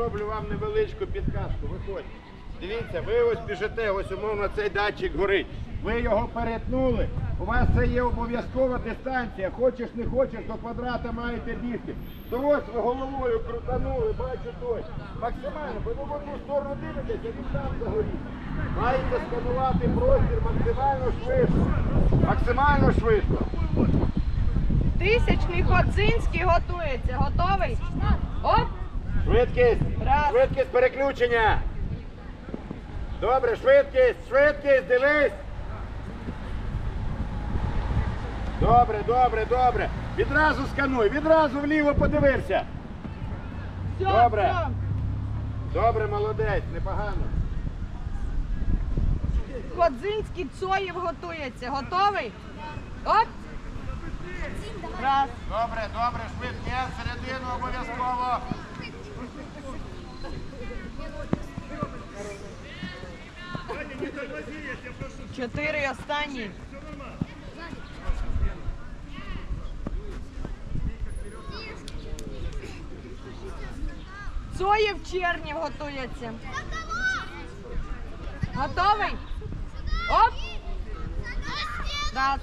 зроблю вам невеличку підказку. Виходьте. Дивіться, ви ось біжите, ось умовно цей датчик горить. Ви його перетнули. У вас це є обов'язкова дистанція. Хочеш, не хочеш, до квадрата маєте бігти. То ось ви головою крутанули, бачу той. Максимально, ви в одну сторону дивитесь, а він там загорів. Маєте сканувати простір максимально швидко. Максимально швидко. Тисячний Ходзинський готується. Готовий? Оп! Швидкість! Швидкість переключення! Добре, швидкість, швидкість, дивись! Добре, добре, добре. Відразу скануй, відразу вліво подивився. Добре. Добре, молодець, непогано. Ходзинський Цоєв готується. Готовий? Оп! Раз. Добре, добре, швидкість, середину обов'язково. Чотири останні. Цоєв Чернів готується. Готовий? Оп! Раз.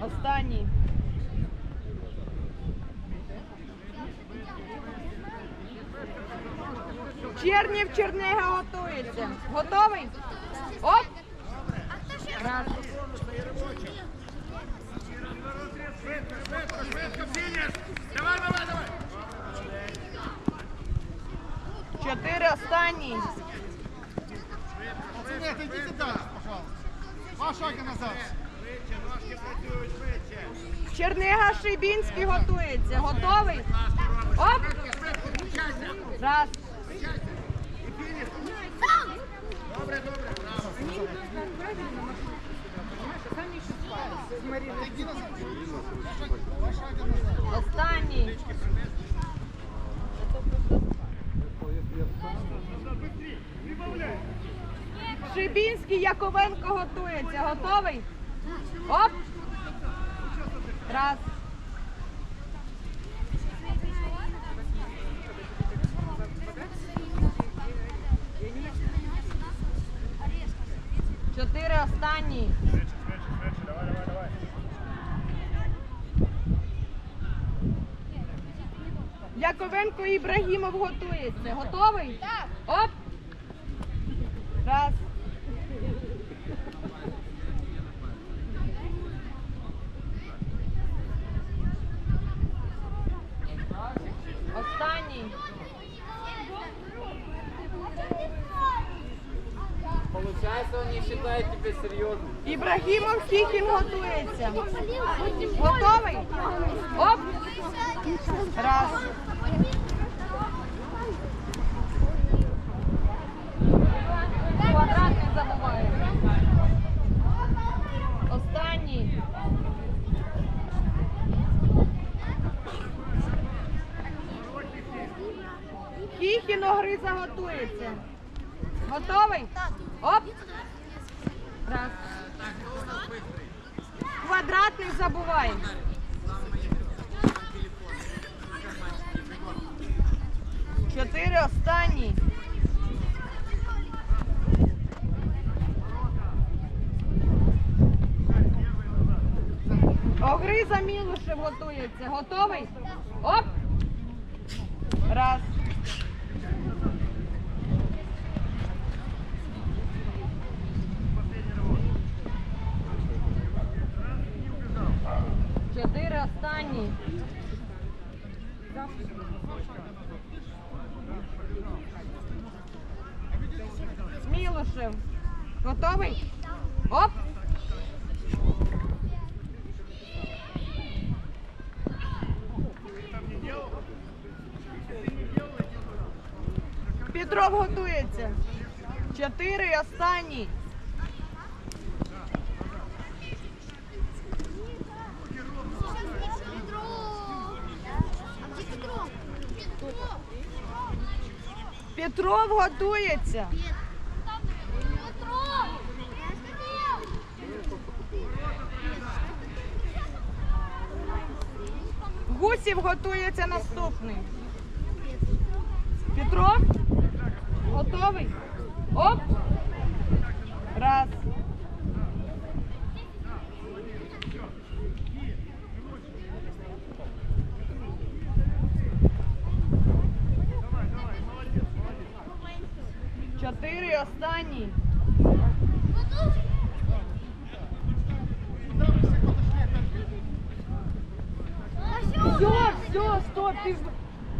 Останній. Чернів Чернега готується. Готовий? Оп! Раз. Давай, давай, давай! Чотири останні. Пожалуйста. Два назад. Швидше. Чернега Шибінський готується. Готовий? Оп! Раз. Добре, добре, браво. Останній. Шибінський Яковенко готується. Готовий? Оп! Раз. Чотири останні. Швидше, швидше, швидше, давай, давай, давай. Яковенко Ібрагімов готується. Готовий? Так. Оп! Раз. Останній. Получается, он не серьезным. Ібрагімов Хіхін готується. Готовий? Оп! Раз. Квадрат не забуває. Останній. Хіхін Огриза готується. Готовий? Оп! Раз. Квадрат не забувай. Чотири останні. Огриза Мілушев готується. Готовий? Оп! Раз. Чотири останні. Мілушев. Готовий? Оп! Петров готується. Чотири останні. Петров готується. Гусів готується наступний. Петров? Готовий? Оп! Раз. Чотири останні. Все, все, стоп, ти е,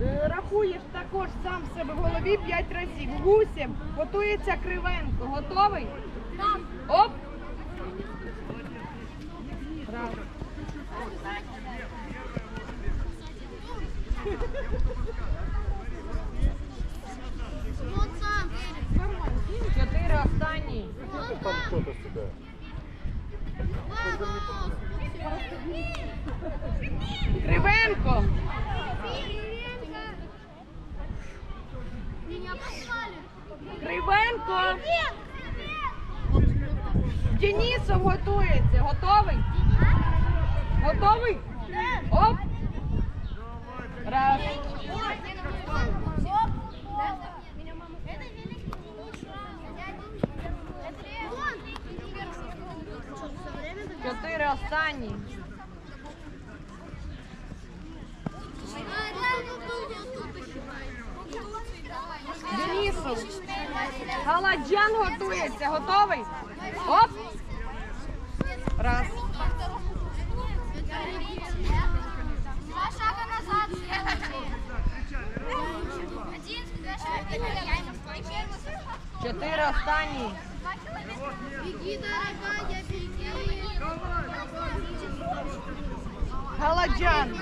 рахуєш також сам себе в голові 5 разів. Гусєм готується Кривенко. Готовий? Так. Оп! Раз. Чотири останні. Там хто-то. Кривенко. Кривенко. Денисов готується. Готовий? Готовий? Оп! Раз. Чотири останні. Денисов. Галаджан готується. Готовий? Оп! Раз. Два шага назад. Чотири останні. Беги, дорогая. Галаджан.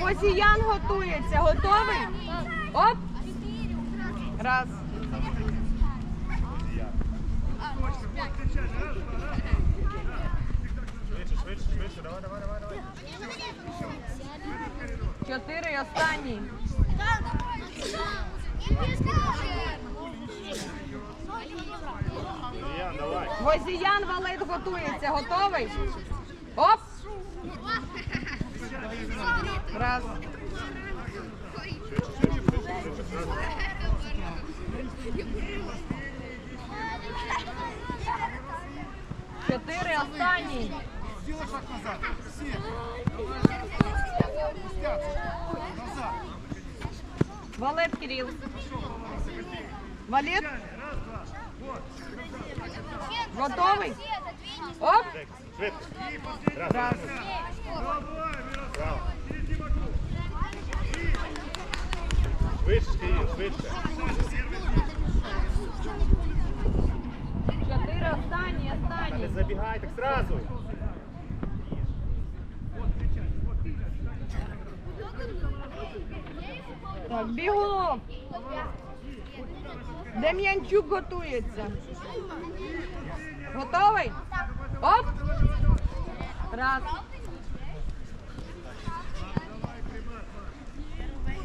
Возіян готується. Готовий? Оп! Раз. Чотири останні. Возіян Валет готується. Готовий? Оп! Раз. Чотири останні. Сделай шаг назад. Все. Назад. Валет Кирил. Валет? Готовий? Оп! Раз. Браво. Швидше, Кирил, швидше. Чотири останні, Не забігай, так зразу. Так, бігом. Дем'янчук готується. Готовий? Оп! Раз.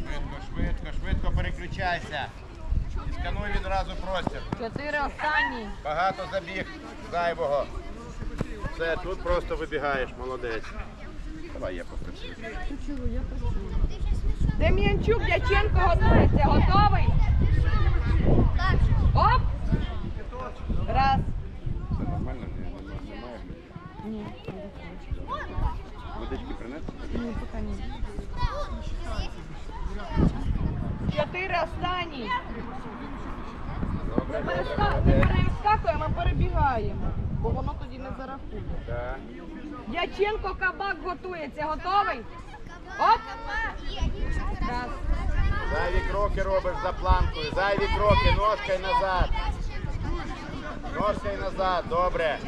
Швидко, швидко, швидко переключайся. І скануй відразу простір. Чотири останні. Багато забіг зайвого. Все, тут просто вибігаєш, молодець. Давай я попрацюю. Дем'янчук, Дяченко готується. Готовий? Оп! Раз. Все нормально, не, не, немає. Ні, Водички принесли? ні, поки ні. Чотири останні. Добре, Не добре, переска- не молодець. перескакуємо, а бо воно тоді не зарахує. Так. Дяченко кабак готується. Готовий? Оп! Раз. Зайві кроки робиш за планкою. Зайві кроки, ножкою назад. Ножкою назад, добре.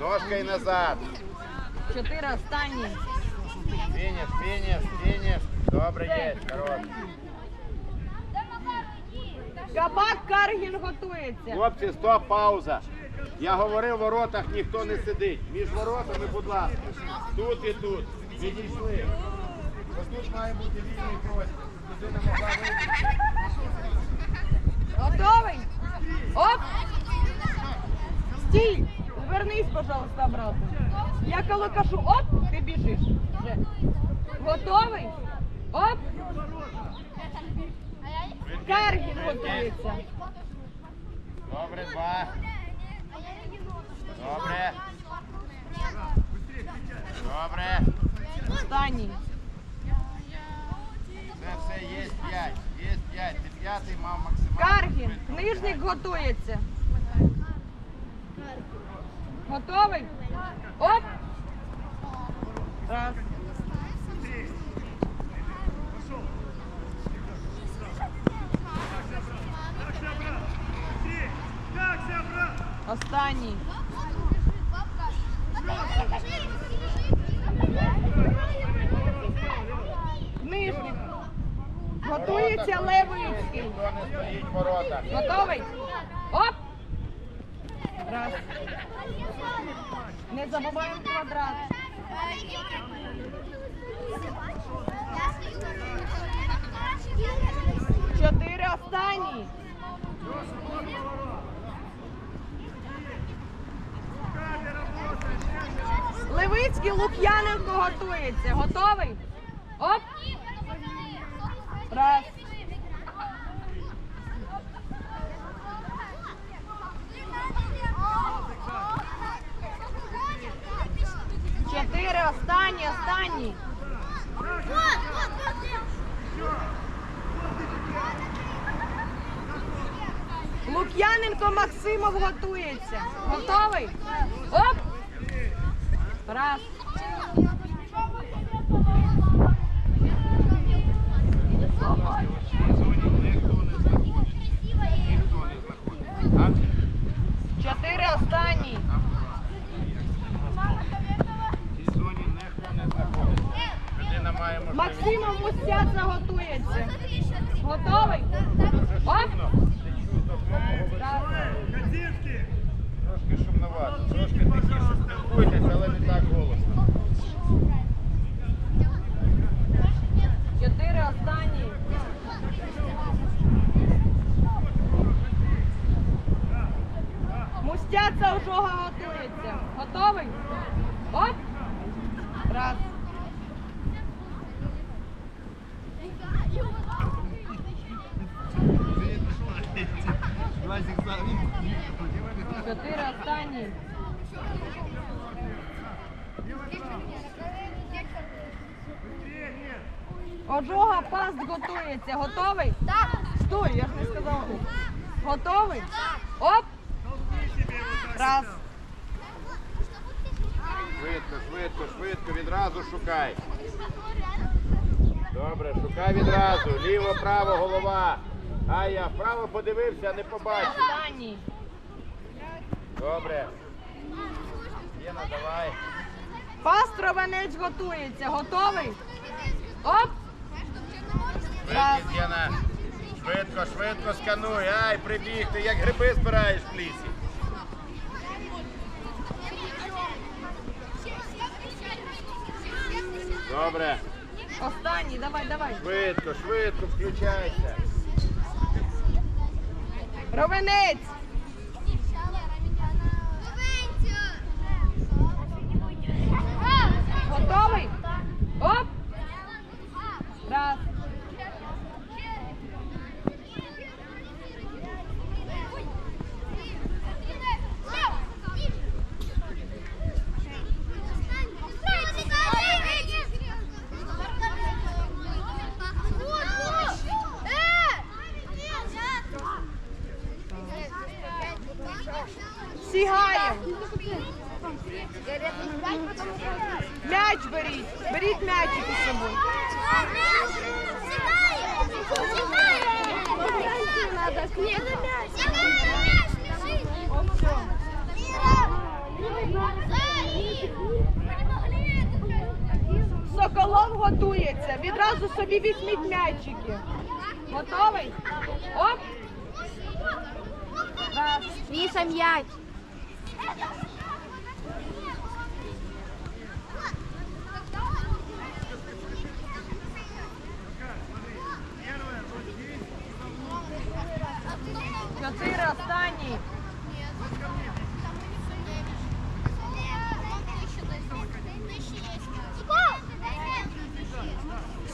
Ножкою назад. Чотири останні. Фініш, фініш, фініш. Добре, є, хорош. Кабак Каргін готується. Хлопці, стоп, пауза. Я говорив, в воротах ніхто не сидить. Між воротами, будь ласка. Тут і тут. Відійшли. Ось тут має бути вільний простір. Людина могла вийти. Готовий? Оп! Стій! Вернись, пожалуйста, обратно. Я коли кажу оп, ти біжиш. Вже. Готовий? Оп! Каргін готується. Добре, два. Добре. Добре. Останній. Це все є п'ять. Є п'ять. Ти п'ятий мав максимально. Каргін. Готується. Готовий? Оп! Раз. Останній. Книжник. Готується Левицький. Готовий? Оп! Раз. Не забуваємо квадрат. Чотири останні. Левицький Лук'яненко готується. Готовий? Оп! Раз. Чотири останні, останні. Лук'яненко Максимов готується. Готовий? Оп! Раз. Чотири останні. Максимов Мустяця готується. Готовий? Оп! шумно. Не чути одного Раз. Трошки шумновато. Трошки але не так голосно. Чотири останні. Мустяця ожога готується. Готовий? Оп! Раз. Чотири останні. Ожога паст готується. Готовий? Так. Стой, я ж не сказала. Готовий? Оп! Раз. Швидко, швидко, швидко, відразу шукай. Добре, шукай відразу. Ліво, право, голова. А я вправо подивився, не побачив. Останній. Добре. Єна, давай. Паст Ровенець готується. Готовий? Оп! Раз. Швидкість, Єна. Швидко, швидко скануй. Ай, прибіг, ти як гриби збираєш в лісі. Добре. Останній, давай, давай. Швидко, швидко, включайся. Ровенець. Готовий? Оп! Раз. Сігаєм. М'яч беріть. Беріть м'ячик із собою. Соколов готується. Відразу собі візьміть м'ячики. Готовий? Оп! Міша м'яч. останній.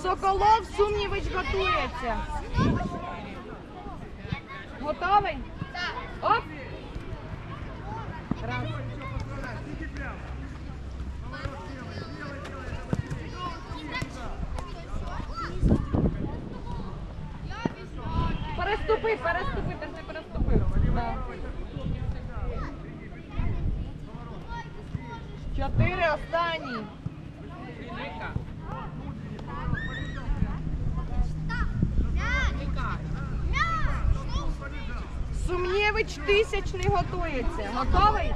Соколов сумнівич готується. Готовий? Ще останній. Сумнєвич тисячний готується. Готовий?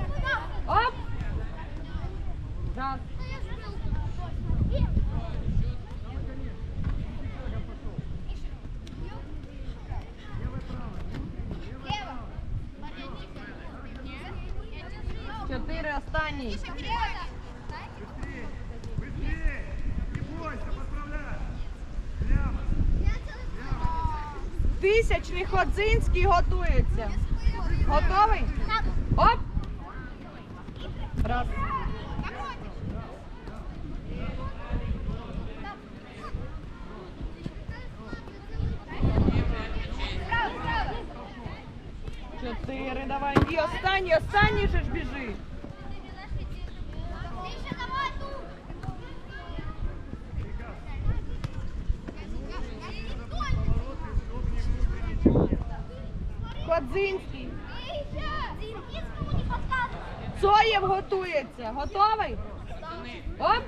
Тисячний Ходзинський готується. Готовий? Оп! Раз. Дзинський. Цоєв готується. Готовий? Оп.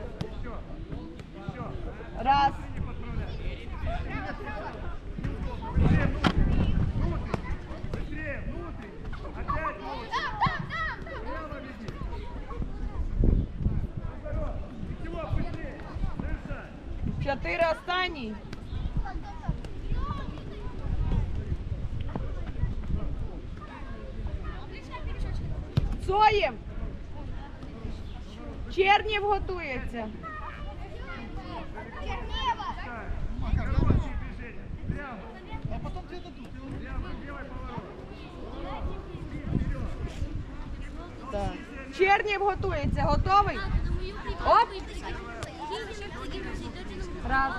Раз. Чотири останні. Цоєм. Чернів готується. Чернева. А потом где-то Чернів готується. Готовий? Оп! Раз.